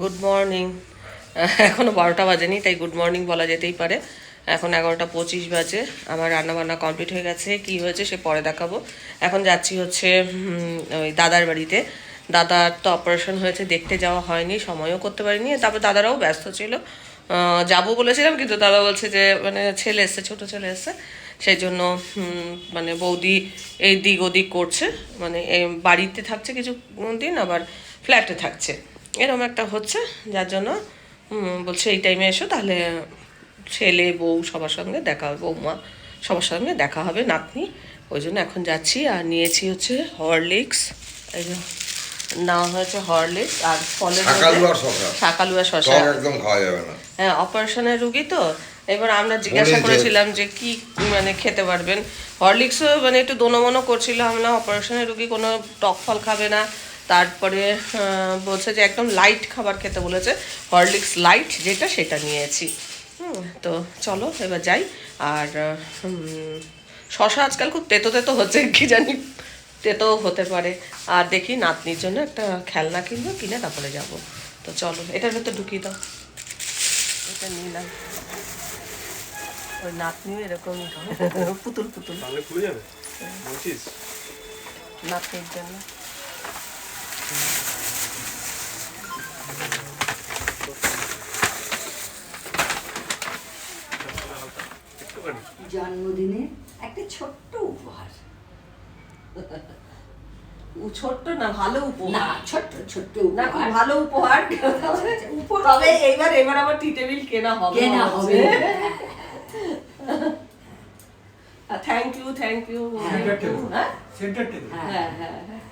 Good morning এখনও বারোটা বাজেনি, তাই গুড মর্নিং বলা যেতেই পারে। এখন এগারোটা পঁচিশ বাজে। আমার রান্নাবান্না কমপ্লিট হয়ে গেছে। কি হয়েছে সে পরে দেখাবো। এখন যাচ্ছি হচ্ছে ওই দাদার বাড়িতে। দাদার তো অপারেশন হয়েছে, দেখতে যাওয়া হয়নি, সময়ও করতে পারিনি, তারপর দাদারাও ব্যস্ত ছিল। যাব বলেছিলাম, কিন্তু দাদা বলছে যে মানে ছেলে এসছে, ছোট ছেলে এসছে, সেই জন্য মানে বৌদি এই দিক ওদিক করছে মানে বাড়িতে থাকছে কিছু দিন আবার ফ্ল্যাটে থাকছে। এরকম একটা হচ্ছে, যার জন্য বলছে এই টাইমে এসো, তাহলে ছেলে, বউ সবার সঙ্গে দেখা হবে, বৌমা সবার সঙ্গে দেখা হবে, নাতনি, ওই জন্য এখন যাচ্ছি, আর নিয়েছি হচ্ছে হরলিক্স এই নেওয়া হয়েছে হরলিক্স আর ফলের টক একদম খাওয়া যাবে না। হ্যাঁ অপারেশনের রুগী তো? এবার আমরা জিজ্ঞাসা করেছিলাম যে কি মানে খেতে পারবেন। হরলিক্সও মানে একটু দোনোমনো করছিলাম না অপারেশনের রুগী কোনো টক ফল খাবে না। তারপরে বলছে যে একদম লাইট খাবার খেতে বলেছে। হরলিক্স লাইট যেটা সেটা নিয়েছি। হুম তো চলো এবার যাই। আর শশা আজকাল খুব তেতো তেতো হচ্ছে কি জানি। তেতো হতে পারে। আর দেখি নাতনির জন্য একটা খেলনা কিনবো কিনে তারপরে যাব। তো চলো এটার ভেতর ঢুকিয়ে দাও। এটা নিলাম ওই নাতনিও এরকমই পুতুল পুতুল। খুলে যাবে? নাতনির জন্য। জন্মদিনে একটা ছোট্ট উপহার। ছোট্ট না ভালো না ছোট্ট ছোট্ট না খুব ভালো উপহার। উপহার। তবে এইবার এবার আবার টি টেবিল কেনা হবে। কেনা হবে। Thank you thank you. হ্যাঁ। সেন্টার টেবিল হ্যাঁ? হ্যাঁ। হ্যাঁ হ্যাঁ।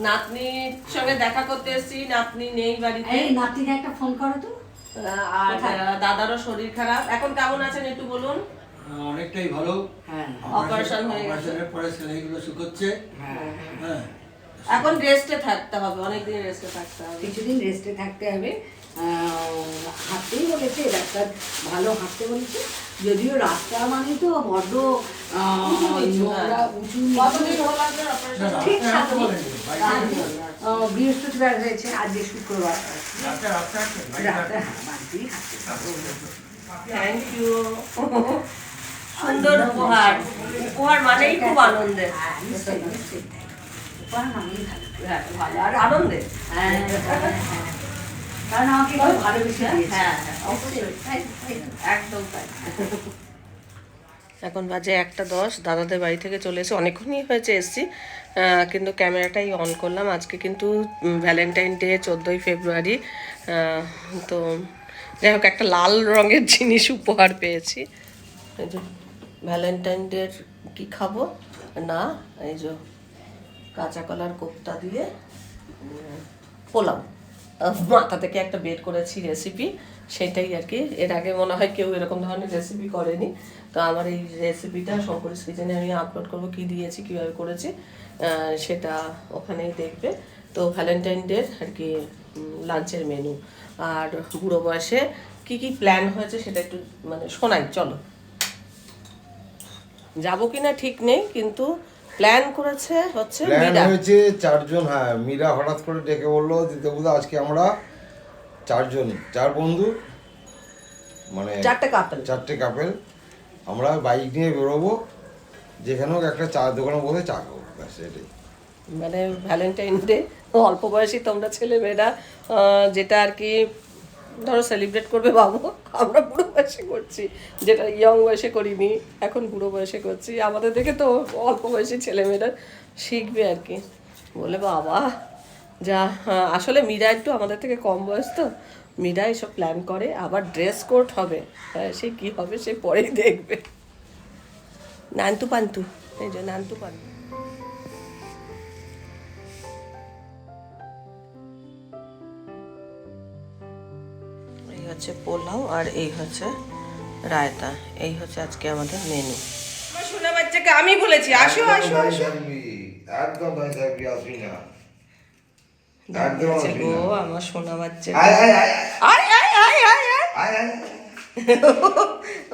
নাতনির সঙ্গে দেখা করতে এসেছি। নাতনি নেই বাড়িতে। এই নাতিকে একটা ফোন করো তো। আর দাদারও শরীর খারাপ। এখন কেমন আছেন একটু বলুন? অনেকটাই ভালো। হ্যাঁ Operation হয়ে গেছে। অপারেশনের পরে সেলাইগুলো শুকোচ্ছে। হ্যাঁ হ্যাঁ। এখন রেস্টে থাকতে হবে অনেকদিন রেস্টে থাকতে হবে। কিছুদিন রেস্টে থাকতে হবে। হাঁটতেই বলেছে ডাক্তার ভালো হাঁটতে বলেছে। যদিও রাস্তা মানে তো বড্ড উঁচু হ্যাঁ। বৃহস্পতিবার হয়েছে আজকে শুক্রবার। হ্যাঁ, থ্যাংক ইউ সুন্দর উপহার। উপহার মানেই খুব আনন্দের। আর। কারণ আমাকে খুব ভালোবেসে হ্যাঁ। একদম তাই। এখন বাজে একটা দশ। দাদাদের বাড়ি থেকে চলে এসে অনেকক্ষণই হয়েছে এসছি। কিন্তু ক্যামেরাটাই অন করলাম। আজকে কিন্তু ভ্যালেন্টাইন ডে চোদ্দোই ফেব্রুয়ারি। তো যাই হোক একটা লাল রঙের জিনিস উপহার পেয়েছি। এই যে ভ্যালেন্টাইন ডের কী খাব? না, এই যে কাঁচা কলার কোপ্তা দিয়ে পোলাও। মাথা থেকে একটা বের করেছি রেসিপি সেটাই আর কি। এর আগে মনে হয় কেউ এরকম ধরনের রেসিপি করেনি। তো আমার এই রেসিপিটা শঙ্করিস কিচেনে আমি আপলোড করব, কি দিয়েছি, কীভাবে করেছি সেটা ওখানেই দেখবে। তো ভ্যালেন্টাইন ডের আর কি লাঞ্চের মেনু আর বুড়ো বয়সে কি কি প্ল্যান হয়েছে সেটা একটু মানে শোনাই, চলো। যাব কিনা ঠিক নেই কিন্তু প্ল্যান করেছে হচ্ছে প্ল্যান মীরা। হয়েছে চারজন হ্যাঁ মীরা হঠাৎ করে ডেকে বলল যে দেবুদা আজকে আমরা চারজন চার বন্ধু মানে চারটে কাপল চারটে কাপেল আমরা বাইক নিয়ে বেরোবো যেখানে হোক একটা চা দোকানে বসে চা খাব ব্যাস এটাই মানে ভ্যালেন্টাইন ডে অল্প বয়সী তোমরা ছেলেমেয়েরা আহ, যেটা আর কি ধরো সেলিব্রেট করবে বাবু। আমরা বুড়ো বয়সে করছি। যেটা ইয়ং বয়সে করিনি এখন বুড়ো বয়সে করছি। আমাদের দেখে তো অল্প বয়সী ছেলেমেয়েরা শিখবে আর কি। বলে বাবা যা হ্যাঁ, আসলে মীরা একটু আমাদের থেকে কম বয়স তো। মীরা এসব প্ল্যান করে আবার ড্রেস কোড হবে। হ্যাঁ সে কী হবে সে পরেই দেখবে। নান্তু পান্তু এই যে নান্তু পান্তু। হচ্ছে পোলাও আর এই হচ্ছে রায়তা। এই হচ্ছে আজকে আমাদের মেনু শোনা বাচ্চাকে আমি বলেছি আসো আসো আসো। একদম থাকবি আসবি না। গো আমার সোনা বাচ্চা। আয় আয় আয় আয়। আয় আয় আয় আয় আয়। আয়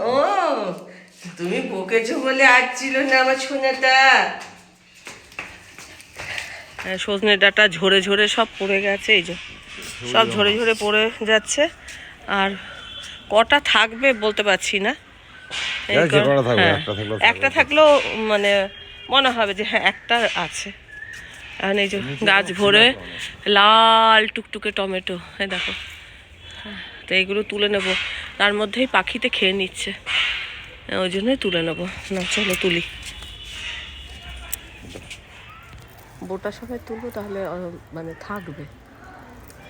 ও তুমি বকেছো বলে আজ ছিল না আমার সোনাটা। হ্যাঁ, সজনে ডাটা ঝরে ঝরে সব পড়ে গেছে এই যে। সব ঝরে ঝরে পড়ে যাচ্ছে। আর কটা থাকবে বলতে পারছি না। হ্যাঁ, একটা থাকলেও মানে মনে হবে যে হ্যাঁ একটা আছে। আর এই যে গাছ ভরে লাল টুকটুকে টমেটো হ্যাঁ দেখো। হ্যাঁ, তো এইগুলো তুলে নেব। তার মধ্যেই পাখিতে খেয়ে নিচ্ছে। ওই জন্যই তুলে নেব। না চলো তুলি। বোটা সবাই তুলবো তাহলে মানে থাকবে।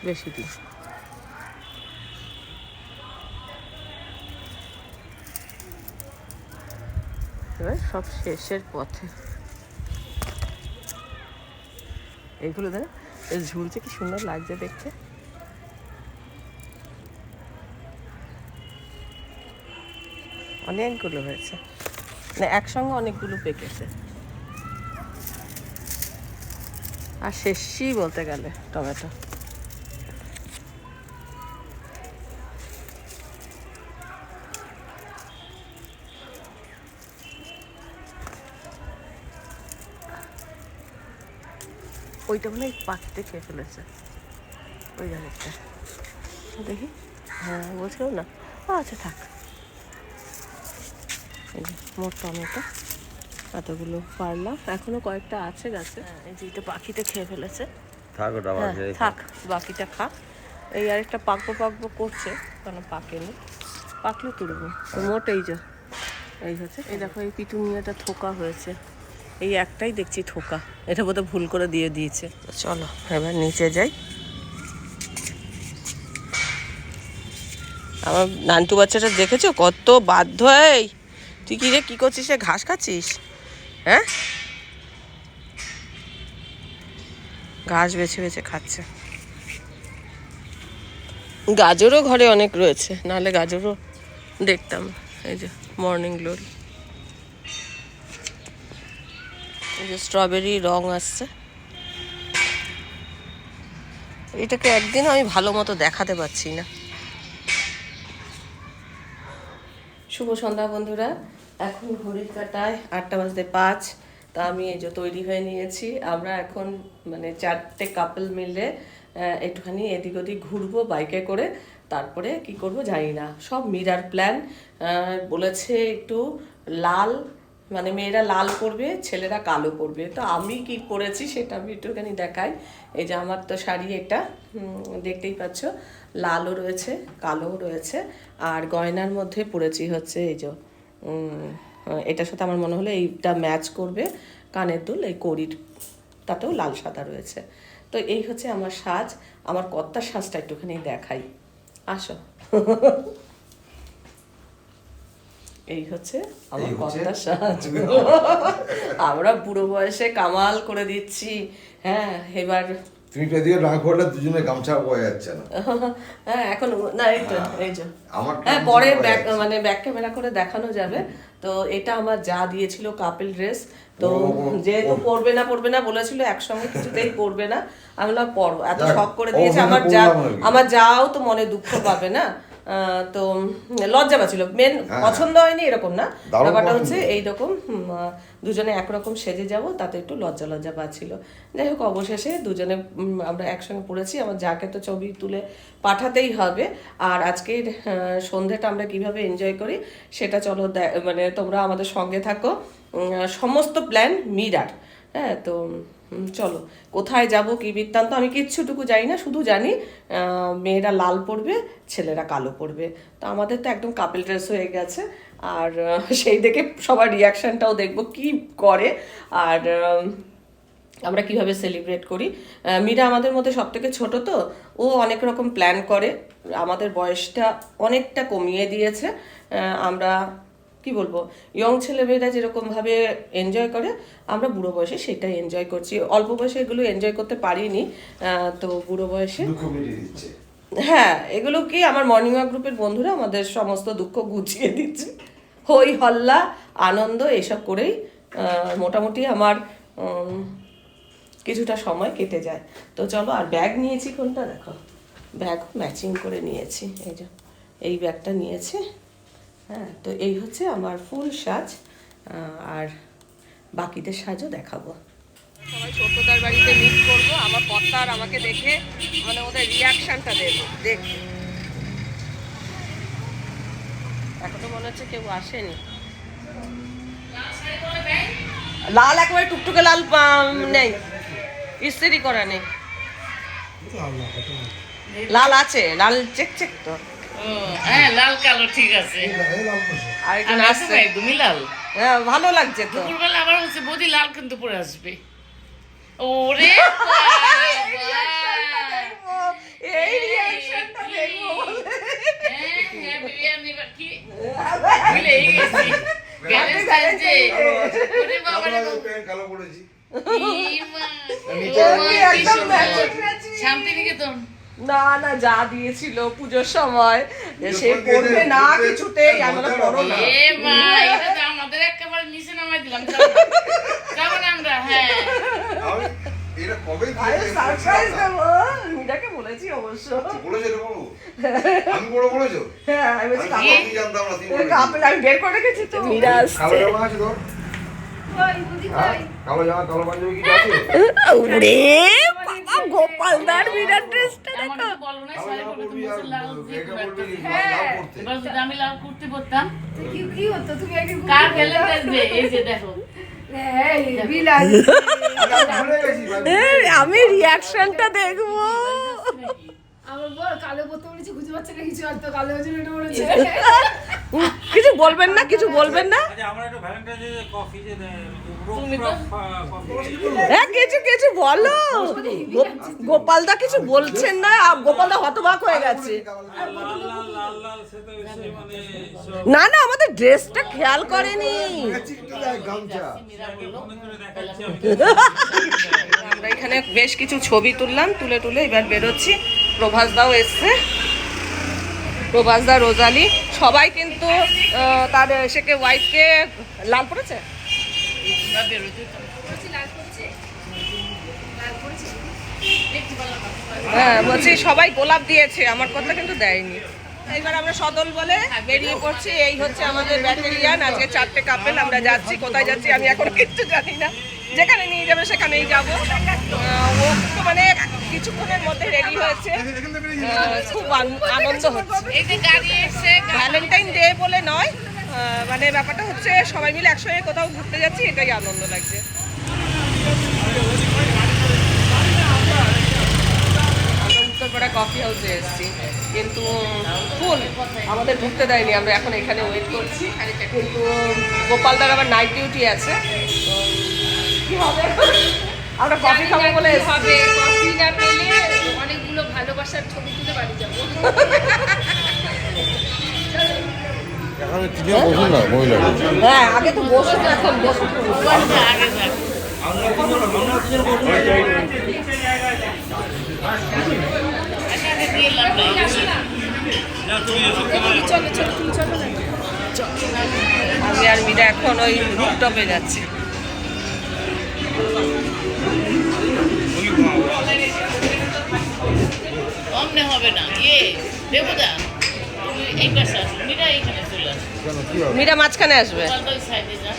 বেশি দিন। এবার সব শেষের পথে। এইগুলো দেখ ঝুলছে কি সুন্দর লাগছে দেখতে। অনেকগুলো হয়েছে। মানে একসঙ্গে অনেকগুলো পেকেছে। আর শেষই বলতে গেলে টমেটো। ওইটা মনে হয় পাখিতে খেয়ে ফেলেছে। ওই জায়গাটা। দেখি। হ্যাঁ বলছিল না। ও আচ্ছা থাক। মোট টমেটো এতগুলো পারলাম। এখনও কয়েকটা আছে গাছে। হ্যাঁ, এই যে এটা পাখিতে খেয়ে ফেলেছে। থাক ওটা হ্যাঁ থাক বাকিটা খা। এই আরেকটা পাকবো পাকবো করছে কেন পাকেনি। পাকলে তুলবো। মোট এই যে এই হচ্ছে। এই দেখো এই পিটুনিয়াটা থোকা হয়েছে। এই একটাই দেখছি থোকা। এটা বোধহয় ভুল করে দিয়ে দিয়েছে। চলো, এবার নিচে যাই। আমার নান্টু বাচ্চাটা দেখেছ? কত বাধ্য, এই! তুই কি রে, কি করছিস রে? ঘাস খাচ্ছিস? হ্যাঁ? ঘাস বেছে বেছে খাচ্ছে। গাজরও ঘরে অনেক রয়েছে। নাহলে গাজরও দেখতাম। এই যে মর্নিং গ্লোরি এই যে স্ট্রবেরি রং আসছে। এটাকে একদিন আমি ভালো মতো দেখাতে পারছি না। শুভ সন্ধ্যা বন্ধুরা, এখন ঘড়ির কাটায় আটটা বাজতে পাঁচ, তা আমি এই যে তৈরি হয়ে নিয়েছি। আমরা এখন মানে চারটে কাপল মিলে একটুখানি এদিক ওদিক ঘুরবো বাইকে করে, তারপরে কি করব জানি না। সব মিরার প্ল্যান বলেছে একটু লাল মানে মেয়েরা লাল পরবে, ছেলেরা কালো পরবে। তো আমি কি পরেছি সেটা আমি একটুখানি দেখাই। এই যে আমার তো শাড়ি এটা দেখতেই পাচ্ছ, লালও রয়েছে, কালোও রয়েছে। আর গয়নার মধ্যে পরেছি হচ্ছে এই যে এটার সাথে আমার মনে হলো এইটা ম্যাচ করবে কানের দুল, এই কড়ির তাতেও লাল সাদা রয়েছে। তো এই হচ্ছে আমার সাজ, আমার কর্তার সাজটা একটুখানি দেখাই। আসো। এই হচ্ছে আমার কর্তার আমরা বুড়ো বয়সে কামাল করে দিচ্ছি। হ্যাঁ এবার তুমি না করলে দুজনে গামছা বয়ে যাচ্ছে না। হ্যাঁ এখন না এই তো এই যে। আমার হ্যাঁ পরে ব্যাক মানে ব্যাক ক্যামেরা করে দেখানো যাবে। তো এটা আমার যা দিয়েছিল কাপেল ড্রেস। তো যেহেতু। পরবে না পরবে না বলেছিল একসঙ্গে কিছুতেই পরবে না। আমি বললাম পরবো এত শখ করে দিয়েছে আমার যা। আমার যাও তো মনে দুঃখ পাবে না। তো লজ্জা পাচ্ছিল। মেন হ্যাঁ। পছন্দ হয়নি এরকম না। ব্যাপারটা হচ্ছে এইরকম দুজনে একরকম সেজে যাব তাতে একটু লজ্জা লজ্জা পাচ্ছিল। যাই হোক অবশেষে দুজনে আমরা একসঙ্গে পড়েছি। আমার যাকে তো ছবি তুলে পাঠাতেই হবে। আর আজকের আহ, সন্ধেটা আমরা কীভাবে এনজয় করি সেটা চলো মানে তোমরা আমাদের সঙ্গে থাকো। সমস্ত প্ল্যান মিরার হ্যাঁ তো চলো, কোথায় যাব, কি বৃত্তান্ত, আমি কিচ্ছুটুকু জানি না, শুধু জানি মেয়েরা লাল পরবে, ছেলেরা কালো পরবে। তো আমাদের তো একদম কাপেল ড্রেস হয়ে গেছে, আর সেই দেখে সবার রিয়াকশনটাও দেখব কি করে, আর আমরা কীভাবে সেলিব্রেট করি। মীরা আমাদের মধ্যে সব থেকে ছোটো তো, ও অনেক রকম প্ল্যান করে, আমাদের বয়সটা অনেকটা কমিয়ে দিয়েছে আমরা কি বলব? ইয়ং ছেলেমেয়েরা যেরকমভাবে এনজয় করে আমরা বুড়ো বয়সে সেটাই এনজয় করছি। অল্প বয়সে এগুলো এনজয় করতে পারিনি তো বুড়ো বয়সে হ্যাঁ এগুলো কি আমার মর্নিং ওয়াক গ্রুপের বন্ধুরা আমাদের সমস্ত দুঃখ গুছিয়ে দিচ্ছে। হই হল্লা আনন্দ এসব করেই মোটামুটি আমার কিছুটা সময় কেটে যায়। তো চলো আর ব্যাগ নিয়েছি কোনটা? দেখো। ব্যাগ ম্যাচিং করে নিয়েছি। এই যে এই ব্যাগটা নিয়েছি। হ্যাঁ তো এই হচ্ছে আমার ফুল সাজ আর বাকিদের সাজও দেখাবো। সবাই ছোটদার বাড়িতে মিট করব আমার পত্তা আমাকে দেখে মানে ওদের রিয়াকশনটা দেবো দেখ এখনও মনে হচ্ছে কেউ আসেনি। লাল একেবারে টুকটুকে লাল নেই। ইস্ত্রি করা নেই। লাল আছে লাল চেক চেক তো। হ্যাঁ লাল কালো ঠিক আছে। আর একজন আমি একদমই লাল? হ্যাঁ ভালো লাগছে তো। দুপুরবেলা আবার হচ্ছে বদি লাল কিন্তু পরে আসবে। ওরে! এই রিয়াকশনটা হ্যাঁ, গেছি। Matching। শান্তিনিকেতন। না না যা দিয়েছিল পুজোর সময় সে পড়বে না কিছুতেই আমি বললাম, পড়ো না। এ মা এটা তো আমাদের একেবারে নিচে নামাই দিলাম যাব না। আমরা হ্যাঁ। এটা কবে আরে সারপ্রাইজ দেবো মিটাকে বলেছি অবশ্য। বলেছ রে বাবু? আমি বড় বলেছ? হ্যাঁ আমি বলছি কাপড়- জানতাম না বলেছ। আমি বের করে রেখেছি তো। মীরা আসছে। জামা আছে তোর? কালো জামা কালো পাঞ্জাবি কি আছে? ওরে বাবা গোপালদার মীরা ড্রেসটা দেখো। বলো না শাড়ি জামা পরবে পরবি তুমি আর বলছো লাল যে এটা কোনো বলবি একটা। লাল পরতে এবার যদি আমি লাল কুর্তি পরতাম। কি কি হতো? তুমি আগে কার ভ্যালেন্টাইন্স ডে এই যে দেখো। এই বিলাস আমি ভুলে গেছি ভাই। এ, আমি রিয়াকশনটা দেখব। আমার বল কালো পড়তে বলেছে খুঁজে পাচ্ছে না কিছু আর তো কালো জন্য এটা বলেছে। কিছু বলবেন না কিছু বলবেন না। আচ্ছা আমরা একটু ভ্যালেন্টাইন ডে কফি যে দেয়, রোজ তুমি তো- কফি হ্যাঁ কিছু কিছু বলো। গোপালদা কিছু বলছেন না আর গোপালদা হতবাক হয়ে গেছে। মানে না না আমাদের ড্রেসটা খেয়াল করেনি। আমরা এখানে বেশ কিছু ছবি তুললাম তুলে তুলে এবার বেরোচ্ছি। প্রভাসদাও এসছে। প্রভাসদা, রোজালি, সবাই কিন্তু তার সেকে ওয়াইফকে লাল পড়েছে। হ্যাঁ বলছি সবাই গোলাপ দিয়েছে, আমার কথা কিন্তু দেয়নি। এইবার আমরা সদল বলে বেরিয়ে পড়ছি, এই হচ্ছে আমাদের ব্যাটারিয়ান আজকে চারটে কাপেল আমরা যাচ্ছি, কোথায় যাচ্ছি আমি এখন কিচ্ছু জানি না। যেখানে নিয়ে যাবে সেখানেই যাব। মানে কিছুক্ষণের মধ্যে রেডি হয়েছে। খুব আন- আনন্দ হচ্ছে। এই যে গাড়ি এসে ভ্যালেন্টাইন ডে বলে নয় মানে ব্যাপারটা হচ্ছে সবাই মিলে একসঙ্গে কোথাও ঘুরতে যাচ্ছি এটাই আনন্দ লাগছে। আমরা উত্তরপাড়া কফি হাউসে এসেছি। কিন্তু ফুল আমাদের ঢুকতে দেয়নি আমরা এখন এখানে ওয়েট করছি। কিন্তু গোপালদার আবার নাইট ডিউটি আছে। তো কি হবে? আমরা কফি খাব বলে এসেছি। হবে কফি না পেলে অনেকগুলো ভালোবাসার ছবি তুলে বাড়ি যাব। এখানে কিনে বসুন না মহিলারা হ্যাঁ আগে তো বসুন এখন বসুন। আমি আর মিরা এখন ওই রুপটপে যাচ্ছি। অমনে হবে না। ইয়ে দেবদা তুমি এই পাশে আসো। মীরা এইখানে চলে আসো। কেন কি হবে মিরা মাঝখানে আসবে। সাইডে যা।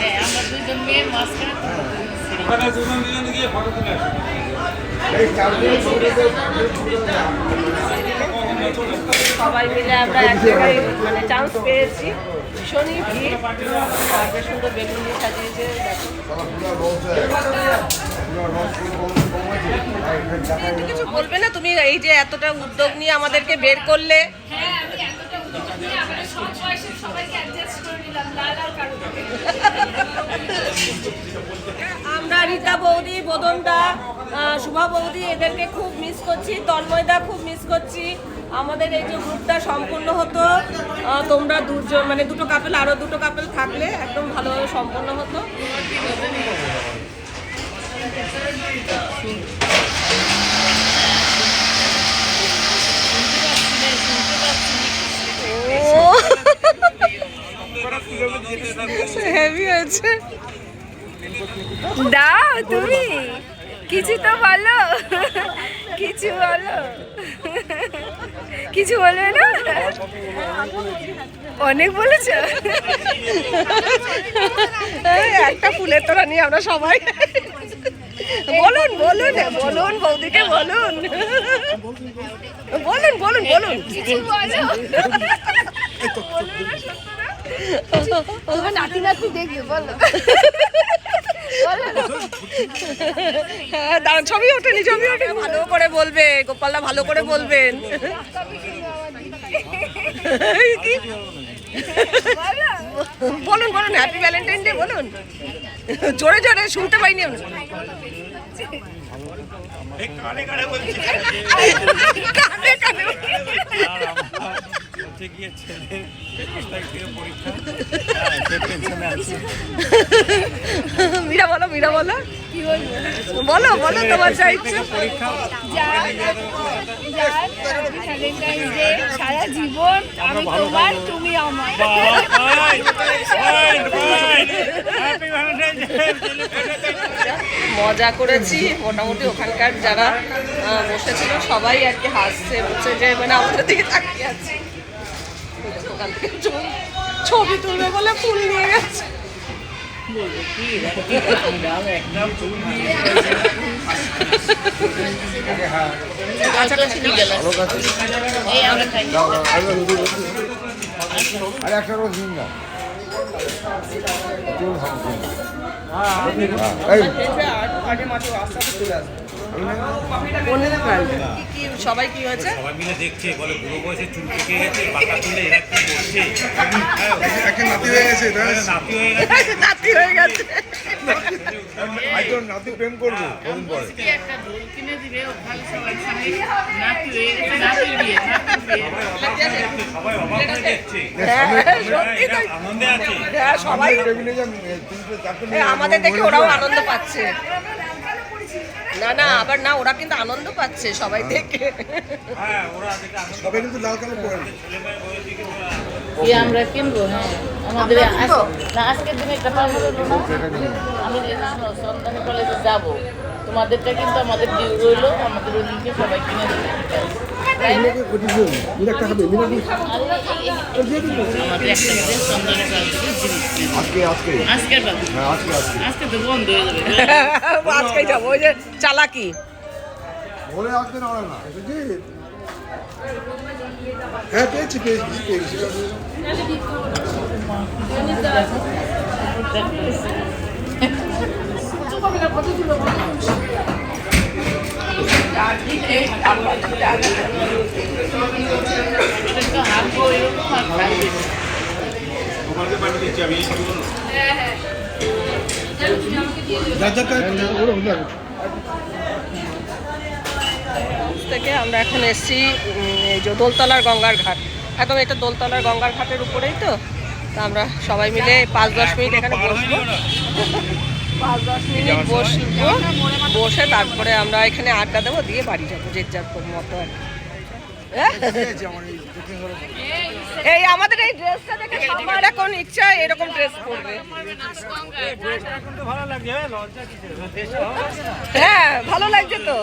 হ্যাঁ আমরা দুজন মেয়ে মাঝখানে দুজন দুজন গিয়ে ফটো তুলে। সবাই মিলে আমরা এক জায়গায় মানে চান্স পেয়েছি। ভীষণই সুন্দর বেলুন দিয়ে সাজিয়েছে কিছু বলবে না তুমি? এই যে এতটা উদ্যোগ নিয়ে আমাদেরকে বের করলে। হ্যাঁ আমি এতটা উদ্যোগ নিয়ে সবাইকে আমরা রীতা বৌদি, বদনদা শুভা বৌদি এদেরকে খুব মিস করছি, তন্ময়দা খুব মিস করছি। আমাদের এই যে গ্রুপটা সম্পূর্ণ হতো তোমরা দুজন মানে দুটো কাপেল আরও দুটো কাপেল থাকলে একদম ভালোভাবে সম্পন্ন হতো। হয়েছে। দাও তুমি কিছু তো বলো কিছু বলো। কিছু বলবে না? অনেক বলেছ। একটা ফুলের তোরা নিয়ে আমরা সবাই। বলুন বলুন বলুন বৌদিকে বলুন। বলুন বলুন বলুন। কিছু বলো। তোমার নাতি নাতি দেখবে বলো। বলো না। দাঁড়ান ছবি ওঠেনি ছবি ওঠেনি। ভালো করে বলবে গোপালদা ভালো করে বলবেন। বলুন বলুন হ্যাপি ভ্যালেন্টাইন ডে বলুন। জোরে জোরে শুনতে পাইনি আমরা কানে কানে হচ্ছে গিয়ে ছেলে একুশ তারিখ থেকে পরীক্ষা। হ্যাঁ সে টেনশনে আছে। মীরা বলো মীরা বলো। বলো বলো তোমার যা ইচ্ছে। সারা জীবন আমি তোমার তুমি আমার। মজা করেছি। মোটামুটি ওখানকার যারা বসেছিল সবাই আর কি হাসছে বলছে যে মানে আমাদের দিকে তাকিয়ে আছে। ওখান থেকে ছবি- তুলবে বলে ফুল নিয়ে গেছে। একটা রোজ দিন না। সবাই কি হয়েছে? সবাই মিলে দেখছে বলে বুড়ো বয়সে চুল পেকে গেছে পাকা তুলে এরা কি করছে? একটা নাতি হয়ে গেছে নাতি হয়ে গেছে। নাতি হয়ে গেছে? নাতি প্রেম করব কদিন পরে। কি একটা কিনে দিবে ওখানে সবাই সবাই নাতি হয়ে গেছে বিয়ে। হয়ে হ্যাঁ, হ্যাঁ, আমাদের দেখে ওরাও আনন্দ পাচ্ছে। না না আবার না ওরা কিন্তু আনন্দ পাচ্ছে সবাই দেখে। হ্যাঁ ওরা দেখে আনন্দ সবাই কিন্তু লাল কালো পরে কি আমরা কিনবো হ্যাঁ। আমাদের না আজকের দিনে একটা পাবো হলো না? আমি না, কলেজে যাব। তোমাদেরটা কিন্তু আমাদের ডিউ রইল আমাদের ওদিকে সবাই কিনে দেবে। হ্যাঁ আজকে আজকে। আজকে তো বন্ধ যাবে। আজকেই যাব ওই যে চালাকি। বলে আসবে না ওরা না। হ্যাঁ পেয়েছি পেয়েছি পেয়েছি। থেকে আমরা এখন এসছি যে দোলতলার গঙ্গার ঘাট। একদম এটা দোলতলার গঙ্গার ঘাটের উপরেই তো। তা আমরা সবাই মিলে পাঁচ দশ মিনিট এখানে বসবো। পাঁচ দশ মিনিট বসবো। বসে তারপরে আমরা এখানে আড্ডা দেবো দিয়ে বাড়ি যাব যে যার মতো। আর। হ্যাঁ? এই আমাদের এই ড্রেসটা দেখে সবার এখন ইচ্ছা এরকম ড্রেস পরবে। হ্যাঁ ভালো লাগছে তো।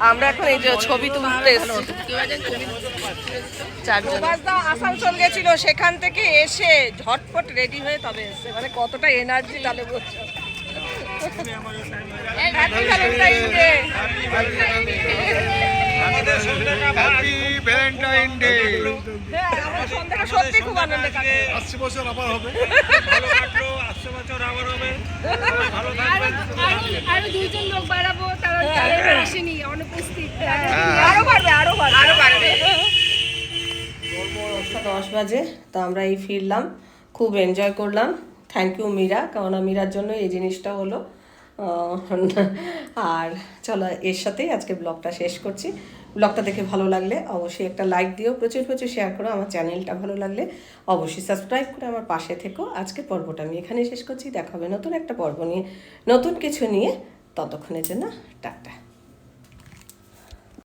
আমরা এখন এই যে ছবি তুলতে এসেছি। চারজন। আসানসোল গেছিল সেখান থেকে এসে ঝটপট রেডি হয়ে তবে এসছে। মানে কতটা এনার্জি তাহলে বলছো। আসছে বছর আবার হবে। ভালো আসছে বছর আবার হবে। ভালো থাকবেন। আরও দুইজন লোক বাড়াবো তারা আসেনি। দশ বাজে তা আমরা এই ফিরলাম খুব এনজয় করলাম। থ্যাংক ইউ মীরা কেননা মীরার জন্য এই জিনিসটা হলো। আর চলো এর সাথেই আজকে ব্লগটা শেষ করছি। ব্লগটা দেখে ভালো লাগলে অবশ্যই একটা লাইক দিও প্রচুর প্রচুর শেয়ার করো আমার চ্যানেলটা ভালো লাগলে অবশ্যই সাবস্ক্রাইব করে আমার পাশে থেকো। আজকে পর্বটা আমি এখানেই শেষ করছি দেখা হবে নতুন একটা পর্ব নিয়ে নতুন কিছু নিয়ে। ততক্ষণের জন্য টাটা।